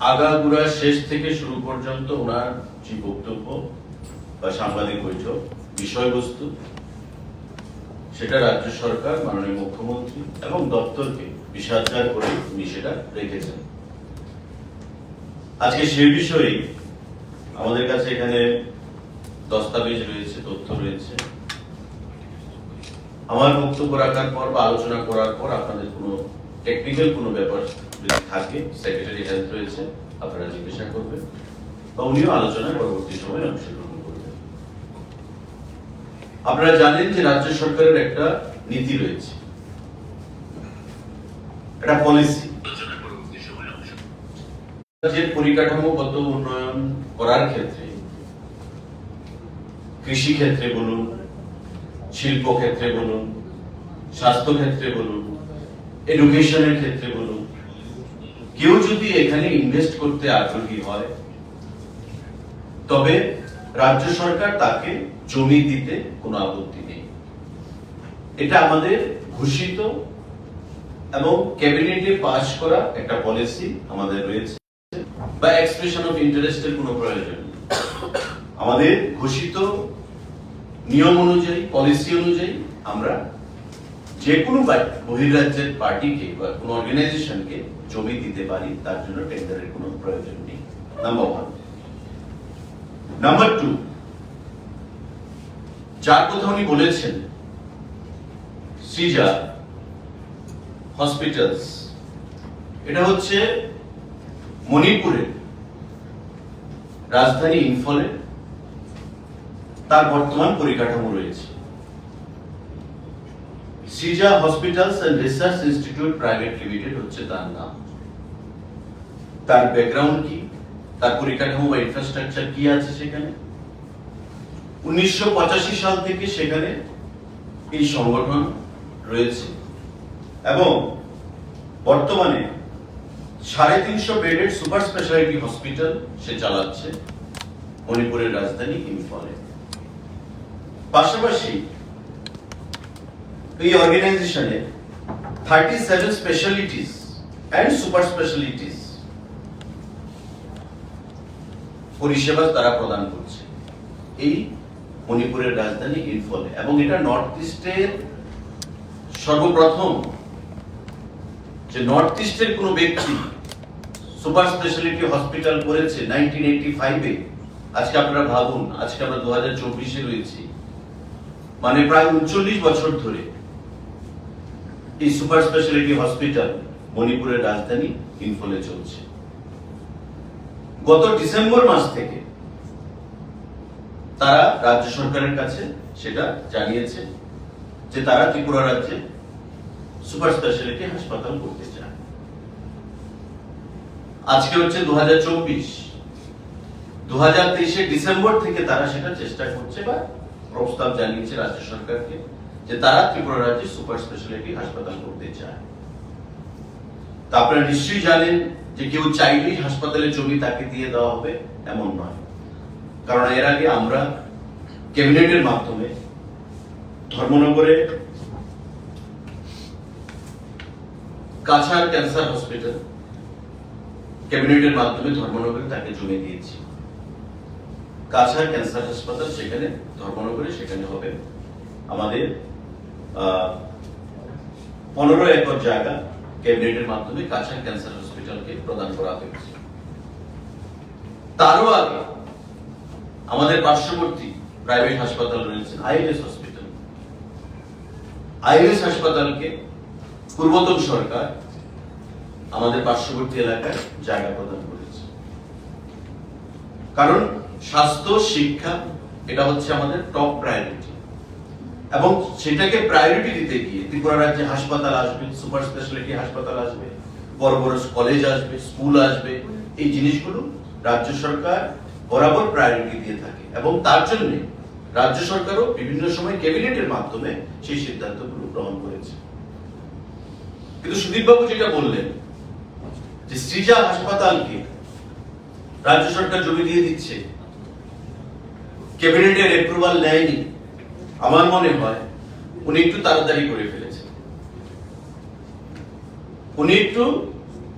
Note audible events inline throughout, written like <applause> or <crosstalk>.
আগাগুড়া শেষ থেকে শুরু পর্যন্ত ওনার যে বক্তব্য বা সাংবাদিক বৈঠক, বিষয়বস্তু, সেটা রাজ্য সরকার, মাননীয় মুখ্যমন্ত্রী এবং দপ্তরকে বিষাচার করে উনি সেটা রেখেছেন। আজকে সে বিষয়েই আমাদের কাছে এখানে দস্তাবেজ রয়েছে, তথ্য রয়েছে। আমার বক্তব্য রাখার পর বা আলোচনা করার পর আপনাদের কোনো টেকনিক্যাল কোনো ব্যাপার থাকে সেক্রেটারি হেলথ রয়েছে, আপনারা জিজ্ঞাসা করবেন বা উনিও আলোচনায় পরবর্তী সময় অংশগ্রহণ করবেন। আপনারা জানেন যে রাজ্য সরকারের একটা নীতি রয়েছে। পলিসি রাজ্যের পরিকাঠামোগত উন্নয়ন করার ক্ষেত্রে, কৃষি ক্ষেত্রে বলুন, শিল্প ক্ষেত্রে বলুন, স্বাস্থ্য ক্ষেত্রে বলুন এডুকেশনের ক্ষেত্রে বলুন কেউ যদি এখানে ইনভেস্ট করতে আগ্রহী হয়, তবে রাজ্য সরকার তাকে জমি দিতে কোনো আপত্তি নেই। এটা আমাদের ঘোষিত এবং ক্যাবিনেটে পাশ করা একটা পলিসি আমাদের রয়েছে, বা এক্সপ্রেশন অফ ইন্টারেস্টের কোনো প্রয়োজন আমাদের ঘোষিত নিয়ম অনুযায়ী পলিসি অনুযায়ী আমরা যে কোনো বা- বহির্রাজ্যের পার্টিকে বা কোনো অর্গানাইজেশনকে জমি দিতে পারি, তার জন্য টেন্ডারের কোনো প্রয়োজন নেই নাম্বার ওয়ান নাম্বার টু যার কথা উনি বলেছেন সৃজা হসপিটালস এটা হচ্ছে মণিপুরের রাজধানী ইম্ফলে তার বর্তমান পরিকাঠামো রয়েছে। Shija hospitals and research institute private limited হচ্ছে তার নাম। তার ব্যাকগ্রাউন্ড কি? তার পরিকাঠামো বা ইনফ্রাস্ট্রাকচার কি আছে সেখানে? উনিশশো পঁচাশি সাল থেকে সেখানে এই সংগঠন রয়েছে। এবং বর্তমানে সাড়ে তিনশো বেডের সুপার স্পেশালিটি হসপিটাল সে চালাচ্ছে। মণিপুরের রাজধানী ইম্ফলে। পাশাপাশি এই অর্গানাইজেশনে thirty seven specialities and super specialities পরিষেবা তারা প্রদান করছে। এই মণিপুরের রাজধানী ইম্ফলে এবং এটা নর্থ ইস্টের সর্বপ্রথম যে নর্থ ইস্টের কোনো ব্যক্তি সুপার স্পেশালিটি হসপিটাল করেছে নাইনটিন এইটি ফাইভে আজকে আপনারা ভাবুন, আজকে আমরা দু হাজার চব্বিশে রয়েছি। মানে প্রায় উনচল্লিশ বছর ধরে। এই সুপার স্পেশালিটি হসপিটাল মণিপুরের রাজধানী ইম্ফলে চলছে। গত ডিসেম্বর মাস থেকে তারা রাজ্য সরকারের কাছে সেটা জানিয়েছে যে তারা ত্রিপুরা রাজ্যে সুপার স্পেশালিটি হাসপাতাল করতে চায়। আজকে হচ্ছে দু হাজার চব্বিশ। দু হাজার তেইশে ডিসেম্বর থেকে তারা সেটা চেষ্টা করছে বা প্রস্তাব জানিয়েছে রাজ্য সরকারকে। যে তারা ত্রিপুরা রাজ্যে সুপার স্পেশালিটি হাসপাতাল করতে চায়। তা আপনারা নিশ্চয়ই জানেন যে কেউ চাইলেই হাসপাতালে জমি তাকে দিয়ে দেওয়া হবে, এমন নয়। কারণ এর আগে আমরা ক্যাবিনেটের মাধ্যমে ধর্মনগরে কাছাড় ক্যান্সার হসপিটাল ক্যাবিনেটের মাধ্যমে ধর্মনগরে তাকে জমি দিয়েছি। কাছাড় ক্যান্সার হাসপাতাল সেখানে, ধর্মনগরে সেখানে হবে। আমাদের পনেরো একর জায়গা ক্যাবিনেটের মাধ্যমে কাছাড় ক্যান্সার হসপিটালকে প্রদান করা হয়েছে। তারও আগে আমাদের পার্শ্ববর্তী প্রাইভেট হাসপাতাল রয়েছে আইএলএস হসপিটাল। আইএলএস হাসপাতালকে পূর্বতন সরকার আমাদের পার্শ্ববর্তী এলাকায় জায়গা প্রদান করেছে। কারণ স্বাস্থ্য, শিক্ষা, এটা হচ্ছে আমাদের টপ প্রায়োরিটি এবং সেটাকে প্রায়োরিটি দিতে গিয়ে ত্রিপুরা রাজ্যে হাসপাতাল আসবে সুপার স্পেশালিটি হাসপাতাল আসবে বড় বড় কলেজ আসবে স্কুল আসবে, এই জিনিসগুলো রাজ্য সরকার বরাবর প্রায়োরিটি দিয়ে থাকে। এবং তার জন্য রাজ্য সরকারও বিভিন্ন সময় ক্যাবিনেটের মাধ্যমে সেই সিদ্ধান্তগুলো গ্রহণ করেছে। কিন্তু সুদীপবাবু যেটা বললেন, যে সৃজা হাসপাতালকে রাজ্য সরকার জমি দিয়ে দিচ্ছে। ক্যাবিনেটের অ্যাপ্রুভাল নেয়নি আমার মনে হয় উনি একটু তাড়াতাড়ি করে ফেলেছেন। উনি একটু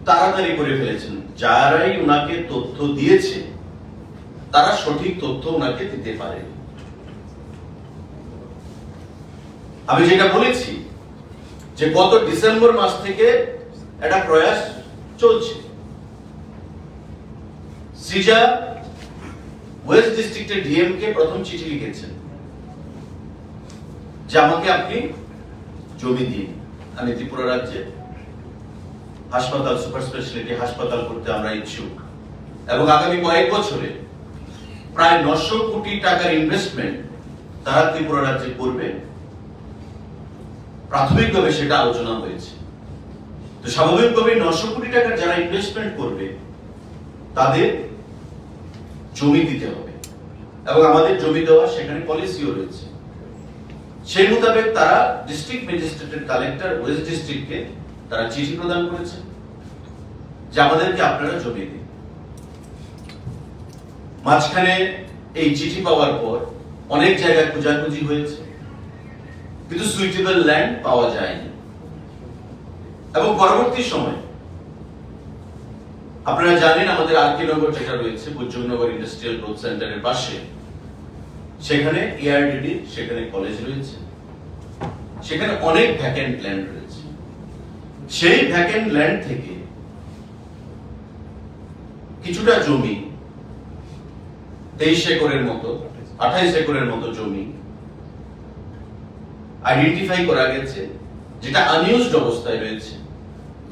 তাড়াতাড়ি করে ফেলেছেন। যারাই ওনাকে তথ্য দিয়েছে, তারা সঠিক তথ্য ওনাকে দিতে পারে আমি যেটা বলেছি যে গত ডিসেম্বর মাস থেকে একটা প্রয়াস চলছে। সিজা ওয়েস্ট ডিস্ট্রিক্টের ডিএম কে প্রথম চিঠি লিখেছেন। যে আমাকে আপনি জমি দিন, আমি ত্রিপুরা রাজ্যে হাসপাতাল, সুপার স্পেশালিটি হাসপাতাল করতে আমরা ইচ্ছুক। এবং আগামী কয়েক বছরে প্রায় নশো কোটি টাকার ইনভেস্টমেন্ট তারা ত্রিপুরা রাজ্যে করবে। প্রাথমিকভাবে সেটা আলোচনা হয়েছে। তো স্বাভাবিকভাবে নশো কোটি টাকার যারা ইনভেস্টমেন্ট করবে, তাদের জমি দিতে হবে। এবং আমাদের জমি দেওয়া সেখানে পলিসিও রয়েছে। সেই মোতাবেক তারা ডিস্ট্রিক্ট ম্যাজিস্ট্রেটের কালেক্টর ওয়েস্ট ডিস্ট্রিক্টকে তারা চিঠি প্রদান করেছে, যে আমাদেরকে আপনারা জমি দিন। মাঝখানে এই চিঠি পাওয়ার পর অনেক জায়গায় খোঁজাখুঁজি হয়েছে, কিন্তু সুইটেবল ল্যান্ড পাওয়া যায়নি। এবং পরবর্তী সময়, আপনারা জানেন আমাদের আরকে নগর যেটা রয়েছে বুজ্জনগর ইন্ডাস্ট্রিয়াল গ্রোথ সেন্টারের পাশে সেখানে এআরডিডি সেখানে কলেজ রয়েছে। সেখানে অনেক ভ্যাকেন্ট ল্যান্ড রয়েছে। সেই ভ্যাকেন্ট ল্যান্ড থেকে কিছুটা জমি তেইশ একরের মতো, আঠাইশ একরের মতো জমি আইডেন্টিফাই করা গেছে, যেটা আনইউজড অবস্থায় রয়েছে,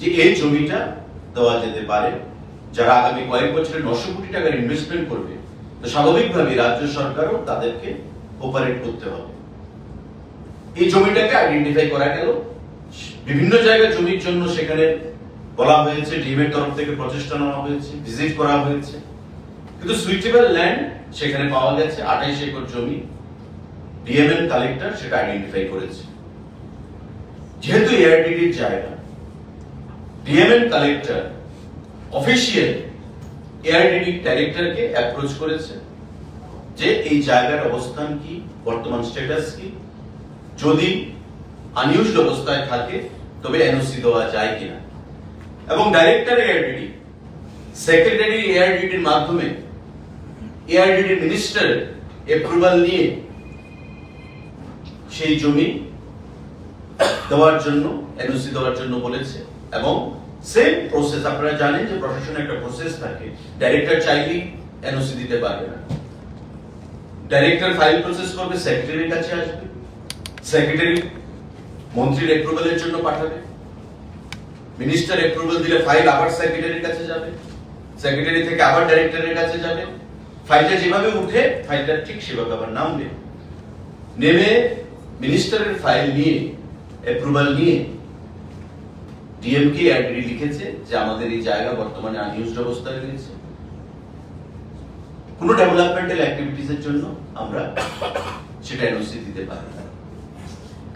যে এই জমিটা দেওয়া যেতে পারে, যারা আগামী কয়েক বছরে নশো কোটি টাকার ইনভেস্টমেন্ট করবে। স্বাভাবিকভাবে রাজ্য সরকারও তাদেরকে অপারেট করতে হবে। এই জমিটাকে আইডেন্টিফাই করা গেল। বিভিন্ন জায়গায় জমির জন্য সেখানে বলা হয়েছে ডিএমের তরফ থেকে প্রচেষ্টা নেওয়া হয়েছে ভিজিট করা হয়েছে। কিন্তু সুইটেবল ল্যান্ড সেখানে পাওয়া গেছে, আঠাইশ একর জমি ডিএমএন কালেক্টর সেটা আইডেন্টিফাই করেছে। যেহেতু এআরডিডির জায়গা DM and collector official ARDD ডাইরেক্টরকে approach করেছে যে এই জায়গার অবস্থান কি, বর্তমান স্ট্যাটাস কি? যদি আনইউজড অবস্থায় থাকে, তবে এনওসি দেওয়া যায় কিনা? এবং ডাইরেক্টর এআরডিডি সেক্রেটারি এআরডিডির মাধ্যমে এআরডিডি মিনিস্টার অ্যাপ্রুভাল নিয়ে সেই জমি দেওয়ার জন্য এনওসি দেওয়ার জন্য বলেছে এবং সেম প্রসেস আপনারা জানেন যে প্রশাসনের একটা প্রসেস থাকে। ডাইরেক্টর চাইলেই এনওসি দিতে পারবে না। ডাইরেক্টর ফাইল প্রসেস করবে সেক্রেটারির কাছে আসবে। সেক্রেটারি মন্ত্রীর অ্যাপ্রুভালের জন্য পাঠাবে। মিনিস্টার অ্যাপ্রুভাল দিলে ফাইল আবার সেক্রেটারির কাছে যাবে। সেক্রেটারি থেকে আবার ডাইরেক্টরের কাছে যাবে। ফাইলটা যেভাবে উঠে ফাইলটা ঠিক সেভাবে আবার নামবে। নেমে মিনিস্টারের ফাইল নিয়ে অ্যাপ্রুভাল নিয়ে ডিএমকে অ্যাড্রি লিখেছে যে আমাদের এই জায়গা বর্তমানে আনইউজড অবস্থায় রয়েছে। কোনো ডেভেলপমেন্টাল অ্যাক্টিভিটিস এর জন্য আমরা সেটা এনওসি দিতে পারি না।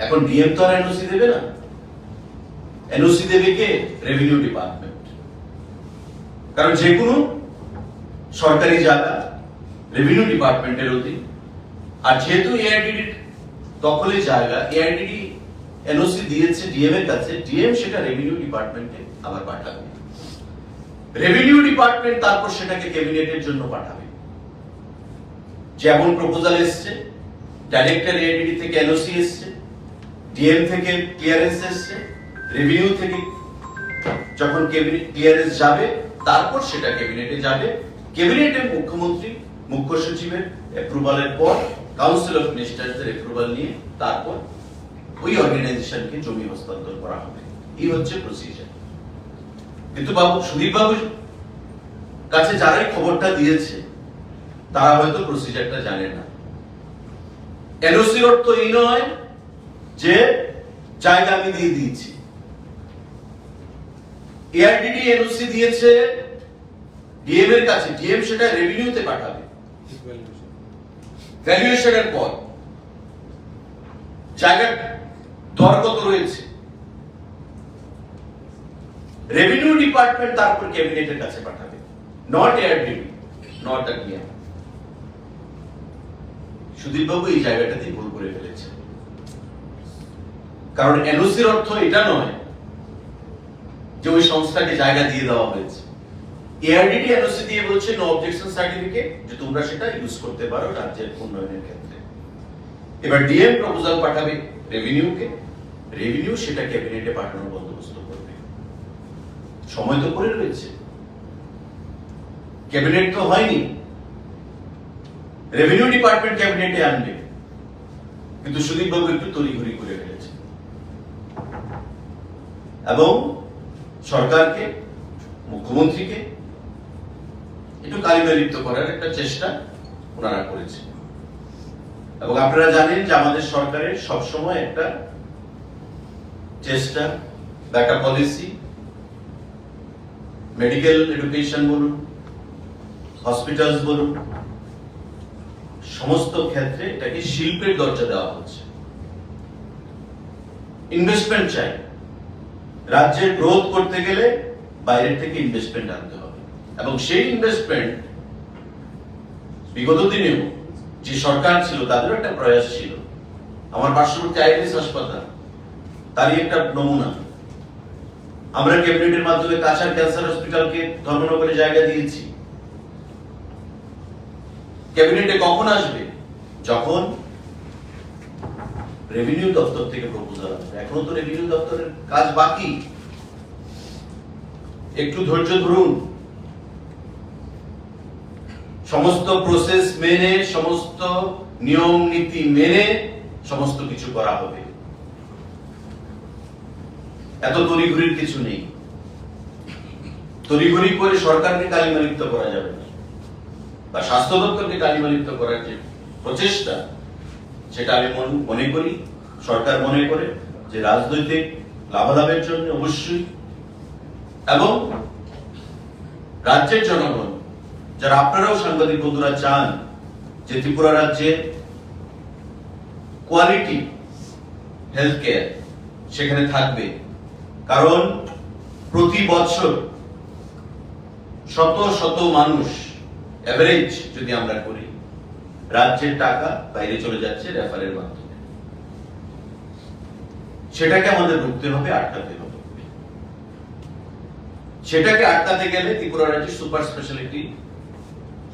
এখন ডিএম তো আর এনওসি দেবে না। এনওসি দেবে কে? রেভিনিউ ডিপার্টমেন্ট কারণ যে কোনো সরকারি জায়গা রেভিনিউ ডিপার্টমেন্টের অধীন। আর যেহেতু এআইডিডি দখলে জায়গা এআইডিডি এনওসি দিয়েছে ডিএম এর কাছে ডিএম সেটা রেভিনিউ ডিপার্টমেন্টে আবার পাঠাবে। রেভিনিউ ডিপার্টমেন্ট তারপর সেটাকে ক্যাবিনেটের জন্য পাঠাবে। যেমন প্রপোজাল এসছে ডাইরেক্টর এআইডিডি থেকে এনওসি এসছে ডিএম থেকে ক্লিয়ারেন্স এসছে রেভিনিউ থেকে যখন ক্যাবিনেট ক্লিয়ারেন্স যাবে, তারপর সেটা ক্যাবিনেটে যাবে। ক্যাবিনেটে মুখ্যমন্ত্রী, মুখ্য সচিবের অ্যাপ্রুভালের পর কাউন্সিল অফ মিনিস্টারদের অ্যাপ্রুভাল নিয়ে তারপর ওই অর্গানাইজেশনকে জমি হস্তান্তর করা হবে। এই হচ্ছে প্রসিজার কিন্তু বাবু সুদীপ বাবুর কাছে যারাই খবরটা দিয়েছে তারা হয়তো প্রসিজারটা জানে না। এনওসির অর্থ এই নয় যে জায়গা আমি দিয়ে দিয়েছি। এআরডিডি এনওসি দিয়েছে ডিএম এর কাছে ডিএম সেটা রেভিনিউতে পাঠাবে। ভ্যালুয়েশনের পর। জায়গার দর কত রয়েছে। রেভিনিউ ডিপার্টমেন্ট তারপর ক্যাবিনেটের কাছে পাঠাবে। Not ARDD not a DM এই জায়গাটাতে ভুল করে ফেলেছে কারণ এনওসির অর্থ এটা নয় যে ওই সংস্থাকে জায়গা দিয়ে দেওয়া হয়েছে। এআরডিডি এনওসি দিয়ে বলছে নো অবজেকশন সার্টিফিকেট যে তোমরা সেটা ইউজ করতে পারো রাজ্যের উন্নয়নের ক্ষেত্রে। এবার ডিএম প্রপোজাল পাঠাবে রেভিনিউকে রেভিনিউ সেটা ক্যাবিনেটে পাঠানোর বন্দোবস্ত করবে। সময় তো পড়ে রয়েছে। ক্যাবিনেট তো হয়নি। রেভিনিউ ডিপার্টমেন্ট ক্যাবিনেটে আনবে। কিন্তু সুদীপ বাবু একটু তড়িঘড়ি করে ফেলেছে। এবং সরকারকে, মুখ্যমন্ত্রীকে একটু কালিমালিপ্ত করার একটা চেষ্টা ওনারা করেছে এবং আপনারা জানেন যে আমাদের সরকারের সবসময় একটা চেষ্টা বা একটা পলিসি মেডিকেল এডুকেশন বলুন হসপিটালস বলুন, সমস্ত ক্ষেত্রে এটাকে শিল্পের দরজা দেওয়া হচ্ছে। ইনভেস্টমেন্ট চাই। রাজ্যের গ্রোথ করতে গেলে বাইরের থেকে ইনভেস্টমেন্ট আনতে হবে। এবং সেই ইনভেস্টমেন্ট বিগত দিনেও যে সরকার ছিল, তাদেরও একটা প্রয়াস ছিল। আমার পার্শ্ববর্তী আইএলএস হাসপাতাল তারই একটা নমুনা। আমরা ক্যাবিনেটের মাধ্যমে কাছাড় ক্যান্সার হসপিটালকে ধর্মনগরে জায়গা দিয়েছি। ক্যাবিনেটে কখন আসবে? যখন রেভিনিউ দপ্তর থেকে প্রপোজাল আসবে। এখনও তো রেভিনিউ দপ্তরের কাজ বাকি। একটু ধৈর্য ধরুন। সমস্ত প্রসেস মেনে, সমস্ত নিয়ম নীতি মেনে সমস্ত কিছু করা হবে। এত তড়িঘড়ির কিছু নেই। তড়িঘড়ি করে সরকারকে কালিমালিপ্ত করা যাবে না। বা স্বাস্থ্য দপ্তরকে কালিমালিপ্ত করার যে প্রচেষ্টা, সেটা আমি মনে করি, সরকার মনে করে যে রাজনৈতিক লাভালাভের জন্য অবশ্যই। এবং রাজ্যের জনগণ, যারা আপনারাও সাংবাদিক বন্ধুরা চান যে ত্রিপুরা রাজ্যে কোয়ালিটি হেলথ কেয়ার সেখানে থাকবে কারণ প্রতি বছর শত শত মানুষ এভারেজ যদি আমরা করি, রাজ্যের টাকা বাইরে চলে যাচ্ছে রেফারের মাধ্যমে। সেটাকে আমাদের রুখতে হবে, আটকাতে হবে। সেটাকে আটকাতে গেলে ত্রিপুরা রাজ্যে সুপার স্পেশালিটি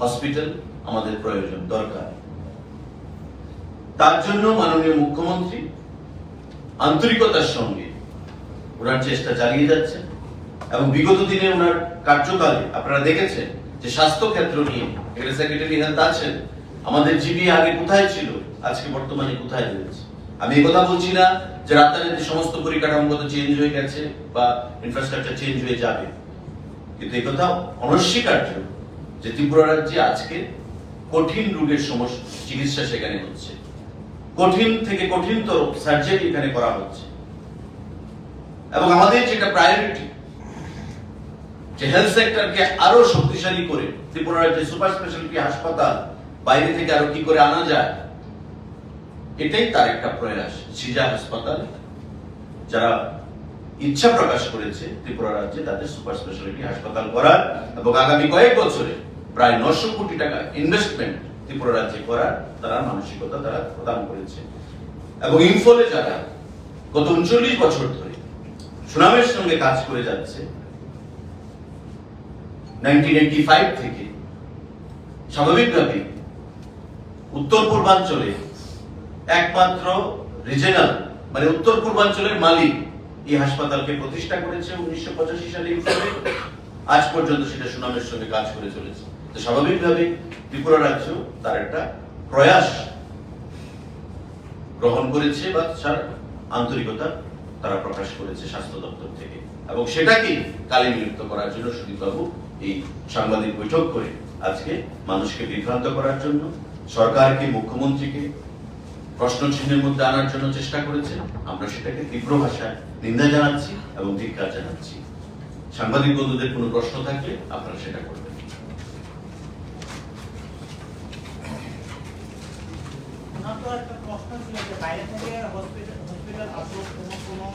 হসপিটাল আমাদের প্রয়োজন, দরকার। তার জন্য মাননীয় মুখ্যমন্ত্রী আন্তরিকতার সঙ্গে ওনার চেষ্টা চালিয়ে যাচ্ছেন। এবং বিগত দিনে ওনার কার্যকালে আপনারা দেখেছেন যে স্বাস্থ্য ক্ষেত্র নিয়ে সেক্রেটারি হেলথ আছেন। আমাদের জিবি আগে কোথায় ছিল, আজকে বর্তমানে কোথায় রয়েছে? আমি কথা বলছি না যে রাজধানীতে সমস্ত পরিকাঠামোগত চেঞ্জ হয়ে গেছে বা ইনফ্রাস্ট্রাকচার চেঞ্জ হয়ে যাবে। কিন্তু এই কথা অনস্বীকার্য যে ত্রিপুরা রাজ্যে আজকে কঠিন রোগের সমস্যা চিকিৎসা সেখানে হচ্ছে। কঠিন থেকে কঠিনতর সার্জারি এখানে করা হচ্ছে। এবং আমাদের যেটা প্রায়োরিটি যে হেলথ সেক্টরকে আরও শক্তিশালী করে ত্রিপুরা রাজ্যে সুপার স্পেশালিটি হাসপাতাল, বাইরে থেকে আরও কি করে আনা যায়, এটাই তার একটা প্রয়াস, সিজা হাসপাতাল, যারা ইচ্ছা প্রকাশ করেছে ত্রিপুরা রাজ্যে তাদের সুপার স্পেশালিটি হাসপাতাল করার এবং আগামী কয়েক বছরে প্রায় নশো কোটি টাকা ইনভেস্টমেন্ট ত্রিপুরা রাজ্যে করার তারা মানসিকতা তারা প্রদান করেছে। এবং ইনফলে যারা গত উনচল্লিশ বছর ধরে সুনামের সঙ্গে কাজ করে যাচ্ছে থেকে স্বাভাবিকভাবে উত্তর পূর্বাঞ্চলে একমাত্র রিজনাল মানে উত্তর পূর্বাঞ্চলের মালিক এই হাসপাতালকে প্রতিষ্ঠা করেছে উনিশশো পঁচাশি সালে আজ পর্যন্ত সেটা সুনামের সঙ্গে কাজ করে চলেছে। তো স্বাভাবিকভাবে ত্রিপুরা রাজ্য তার একটা প্রয়াস গ্রহণ করেছে বা তার আন্তরিকতা তারা প্রকাশ করেছে স্বাস্থ্য দপ্তর থেকে। এবং সেটাকে কালে নিযুক্ত করার জন্য সুদীপবাবু এই সাংবাদিক বৈঠক করে আজকে মানুষকে বিভ্রান্ত করার জন্য, সরকারকে, মুখ্যমন্ত্রীকে প্রশ্ন চিহ্নের মধ্যে আনার জন্য চেষ্টা করেছে আমরা সেটাকে তীব্র ভাষায় নিন্দা জানাচ্ছি এবং ধিক্কার জানাচ্ছি। সাংবাদিক বন্ধুদের কোনো প্রশ্ন থাকলে আপনারা সেটা করবেন। একটা প্রশ্ন ছিল যে বাইরে থেকে হসপিটাল কোনো কোনো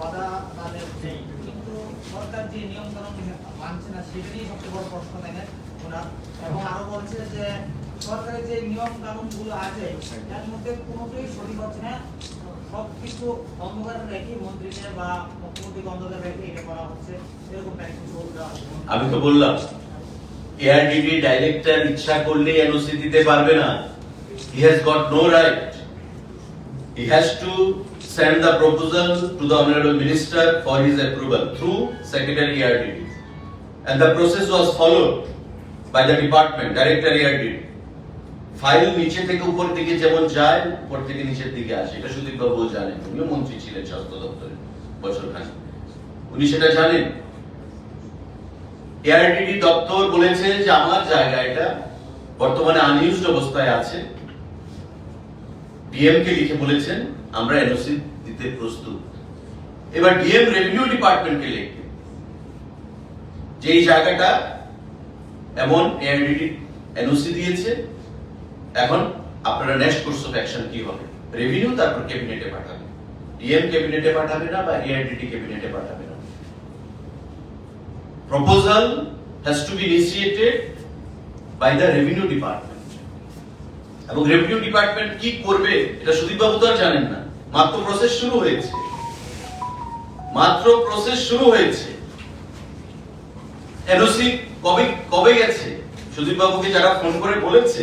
বাধা তাদের নেই। কিন্তু সরকার যে নিয়ম কানুন মানছে না, সেটাই সবচেয়ে বড় প্রশ্ন দেখেন ওনার এবং আরও বলছে যে, সরকারের যে নিয়ম আছে, এর মধ্যে কোনোটাই সঠিক হচ্ছে না। সবকিছু অন্ধকারে রেখে মন্ত্রীকে বা মুখ্যমন্ত্রীকে অন্ধকারে রেখে এটা করা হচ্ছে। এরকম কিছু আমি তো বললাম এআরডিডি ডাইরেক্টর ইচ্ছা করলে এনওসি দিতে পারবে না। He has got no right he has to send the proposal to the honorable minister for his approval through secretary ERDD and the process was followed by the department director ERDD file নিচে থেকে উপর দিকে যেমন যায় উপর থেকে নিচের দিকে আসে এটা সুদীপ বাবু জানেন উনিও মন্ত্রী ছিলেন স্বাস্থ্য দপ্তরে বছর খানিক উনি সেটা জানেন এআরডিডি দপ্তর বলেছে যে আমার জায়গা এটা বর্তমানে আনইউজড অবস্থায় আছে ডিএম কে লিখে বলেছেন আমরা এনওসি দিতে প্রস্তুত। এবার ডিএম রেভিনিউ ডিপার্টমেন্টকে লিখবে এই জায়গাটা এমন এআরডিডি এনওসি দিয়েছে, এখন আপনারা নেক্সট কোর্স অফ অ্যাকশন কি হবে? রেভিনিউ তারপর ক্যাবিনেটে পাঠাবে। ডিএম ক্যাবিনেটে পাঠাবে না বা এআরডিডি ক্যাবিনেটে পাঠাবে না। Proposal has to be initiated by the revenue department এবং রেভিনিউ ডিপার্টমেন্ট কি করবে, এটা সুদীপবাবু তো আর জানেন না। মাত্র প্রসেস শুরু হয়েছে। মাত্র প্রসেস শুরু হয়েছে। এনওসি কবে কবে গেছে? সুদীপ বাবুকে যারা ফোন করে বলেছে,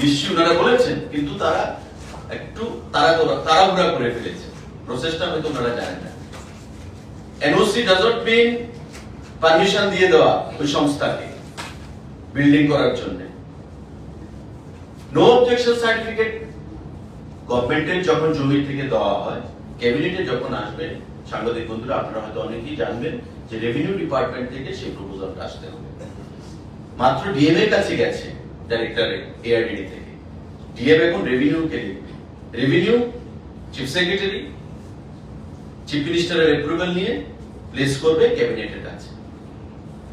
নিশ্চয়ই ওনারা বলেছেন, কিন্তু তারা একটু তারা তাড়াহুড়া করে ফেলেছে। প্রসেসটা হয়তো ওনারা জানেন না। NOC does not mean permission দিয়ে দেওয়া ওই সংস্থাকে বিল্ডিং করার জন্য। নো অবজেকশন সার্টিফিকেট গভর্নমেন্টের যখন জমি থেকে দেওয়া হয় ক্যাবিনেটে যখন আসবে, সাংবাদিক বন্ধুরা, আপনারা হয়তো অনেকেই জানবেন যে রেভিনিউ ডিপার্টমেন্ট থেকে সেই প্রপোজালটা আসতে হবে। মাত্র ডিএম এর কাছে গেছে ডাইরেক্টর এআরডিডি থেকে। ডিএম এখন রেভিনিউ কে লিখবে রেভিনিউ চিফ সেক্রেটারি চিফ মিনিস্টারের অ্যাপ্রুভাল নিয়ে প্লেস করবে ক্যাবিনেটের কাছে।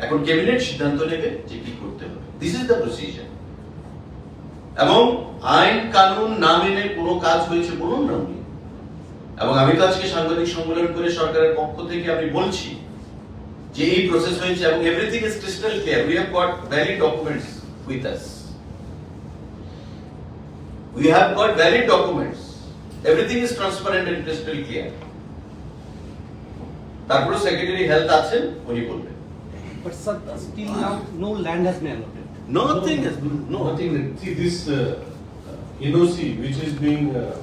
এখন ক্যাবিনেট সিদ্ধান্ত নেবে যে কি করতে হবে। দিস ইজ দ্য প্রসিজার এবং আইন, কানুন না মেনে কোনো কাজ হয়েছে বলুন না উনি। এবং আমি তো আজকে সাংবাদিক সম্মেলন করে সরকারের পক্ষ থেকে আমি বলছি যে এই প্রসেস হয়েছে এবং everything is crystal clear we have got valid documents with us we have got valid documents everything is transparent and crystal clear তারপরে সেক্রেটারি হেলথ আছেন, উনি বলবেন। No land has. Nothing has been, no. Nothing, see this uh, NOC which is being uh,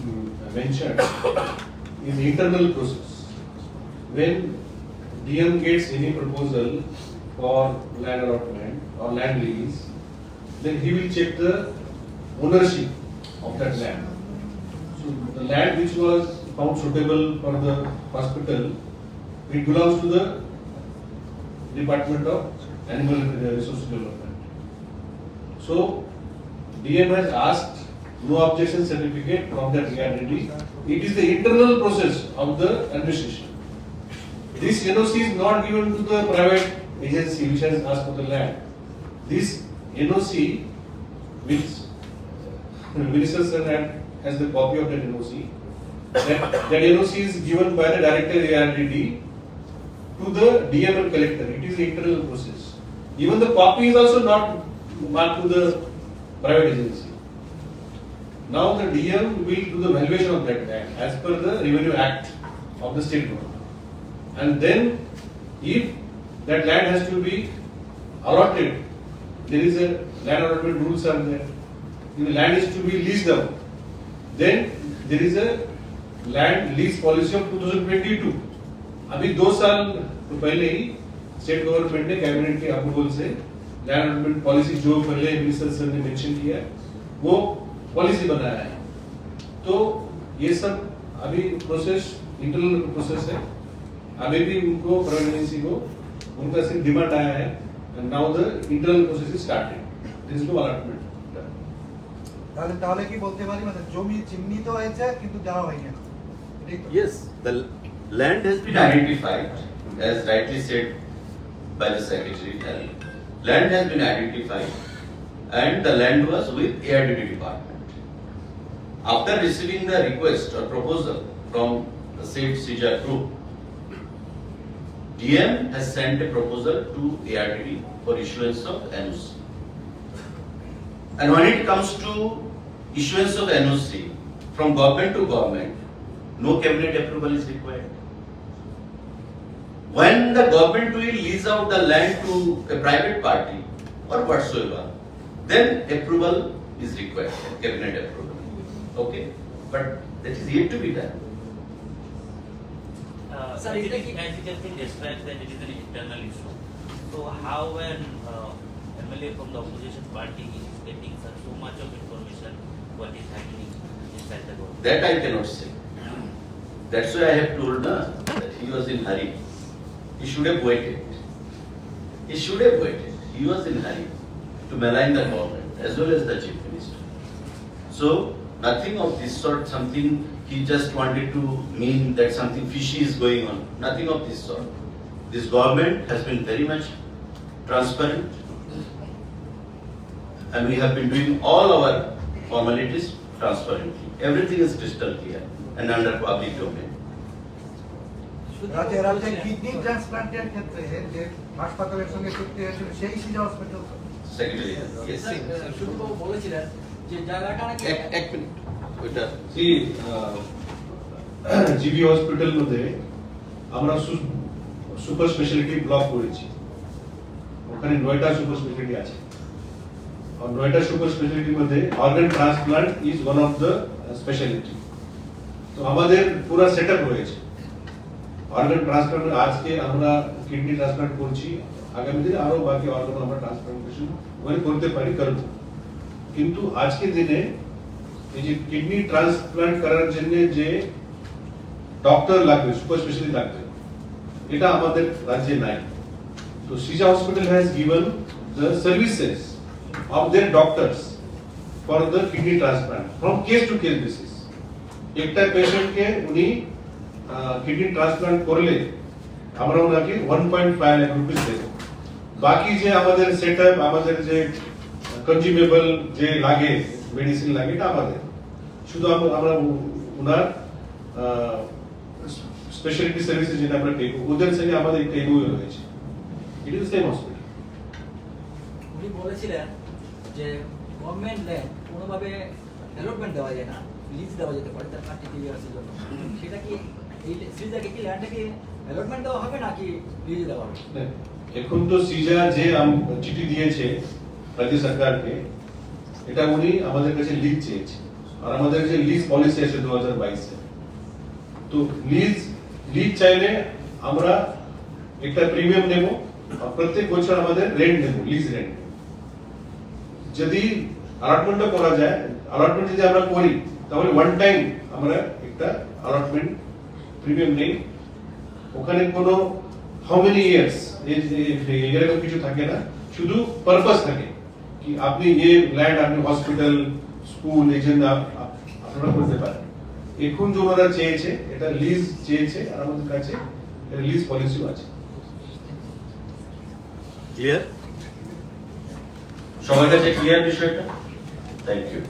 mm, mentioned <coughs> is internal process. When DM gets any proposal for land allotment or land lease, then he will check the ownership of that land. So the land which was found suitable for the hospital, it belongs to the Department of Animal Resource Development. So DM has asked no objection certificate from that ERDD. It is the internal process of the administration. This NOC is not given to the private agency which has asked for the land. This NOC, which the <laughs> Minister Sir has the copy of that NOC, that, that NOC is given by the Director ARDD to the DM and collector. It is the internal process. Even the copy is also not marked to the private agency. Now the DM will do the valuation of that land as per the Revenue Act of the state government. And then if that land has to be allotted, there is a land allotment rules are there. If the land is to be leased out, then there is a land lease policy of 2022. अभी दो साल तो पहले ही state government ने cabinet के approval से land allotment policy जो पहले मिनिस्टर सर ने मेंशन किया है, वो पॉलिसी बनाया है तो ये सब अभी प्रोसेस इंटरनल प्रोसेस है अभी भी उनको प्राइवेट एजेंसी को उनका सिर्फ डिमांड आया है and now the internal process is started this no allotment তাহলে তাহলে কি বলতে পারি মানে জমি চিহ্নিত হয়েছে কিন্তু দেওয়া হয়নি এখনো। এটাই তো? Yes, the land has been identified, as rightly said by the Secretary Health. Land has been identified and the land was with ARDD department. After receiving the request or proposal from the said Sija group, DM has sent a proposal to ARDD for issuance of NOC. And when it comes to issuance of NOC, from government to government, no cabinet approval is required. When the government will lease out the land to a private party or whatsoever, then approval is required, cabinet approval. Okay? But that is yet to be done. Uh, Sir, as is it that is- he- as it has been described that it is an internal issue. So how an uh, MLA from the opposition party is getting such so much of information what is happening inside the government? That I cannot say. That's why I have told na, that he was in hurry. He should have waited. He should have waited. He was in hurry to malign the government as well as the chief minister. So nothing of this sort, something he just wanted to mean that something fishy is going on. Nothing of this sort. This government has been very much transparent and we have been doing all our formalities transparently. Everything is crystal clear and under public domain. রাজ্যে রাজ্যে kidney ট্রান্সপ্লান্টের ক্ষেত্রে যে হাসপাতালের সঙ্গে চুক্তি হয়েছিল সেই সিজা হসপিটাল Secretary, yes. শুভবাবু বলেছিলেন যে জায়গাটা নাকি এক এক মিনিট ওইটা सी জিবি হসপিটাল मध्ये আমরা সুপার স্পেশালিটি ব্লক করেছি ওখানে নয়টা সুপার স্পেশালিটি আছে আর নয়টা সুপার স্পেশালিটি মধ্যে organ transplant is one of the speciality তো আমাদের পুরো সেটআপ হয়েছে অর্গান ট্রান্সপ্লান্ট আজকে আমরা কিডনি ট্রান্সপ্লান্ট করছি আগামী দিনে আরও বাকি অর্গান আমরা ট্রান্সপ্লান্টেশন ওখানে করতে পারি করব কিন্তু আজকে দিনে এই যে কিডনি ট্রান্সপ্লান্ট করার জন্য যে ডক্টর লাগবে সুপার স্পেশালিস্ট লাগবে এটা আমাদের রাজ্যে নাই তো Shija hospital has given the services of their doctors for the kidney transplant from case to case basis একটা পেশেন্টকে উনি কিডনি ট্রান্সপ্লান্ট করলে আমরা ওনাকে one point five lakh rupees দেবো। বাকি যে আমাদের সেট আমাদের যে কনজিউমেবল যে লাগে মেডিসিন লাগে, এটা আমাদের। শুধু আমরা ওনার স্পেশালিটি সার্ভিসেস যেটা আমরা পেয়ে ওদের সঙ্গে আমাদের একটা এমওইউ রয়েছে। ইট ইজ সেম হসপিটাল উনি বলেছিলেন যে গভর্নমেন্ট ল্যান্ড কোনোভাবে ডেভেলপমেন্ট দেওয়া যায় না লিজ দেওয়া যেতে পারে তার পার্টি ক্লিয়ারেন্সের জন্য সেটা কি সিজাকে কি ল্যান্ডটা কি ডেভেলপমেন্ট দেওয়া হবে নাকি লিজ দেওয়া হবে এখন তো সিজা যে আম- চিঠি দিয়েছে রাজ্য সরকারকে এটা উনি আমাদের কাছে লিজ চেয়েছে আর আমাদের যে লিজ পলিসি আছে দু হাজার বাইশে তো লিজ লিজ চাইলে আমরা একটা প্রিমিয়াম নেব আর প্রত্যেক বছর আমাদের রেন্ট নেব লিজ রেন্ট যদি অ্যালটমেন্টও করা যায় অ্যালটমেন্ট যদি আমরা করি তাহলে ওয়ান টাইম আমরা একটা অ্যালটমেন্ট প্রিমিয়াম নেই। ওখানে কোনো হাউ মেনি ইয়ার্স এরকম কিছু থাকে না। শুধু পারপাস থাকে। কি আপনি যে ল্যান্ড আপনি হসপিটাল স্কুল আপ- আপনারা করতে পারেন। এখন যে ওনারা চেয়েছে, এটা লিজ চেয়েছে, আর আমাদের কাছে লিজ পলিসিও আছে। ক্লিয়ার সবার কাছে ক্লিয়ার বিষয়টা? Thank you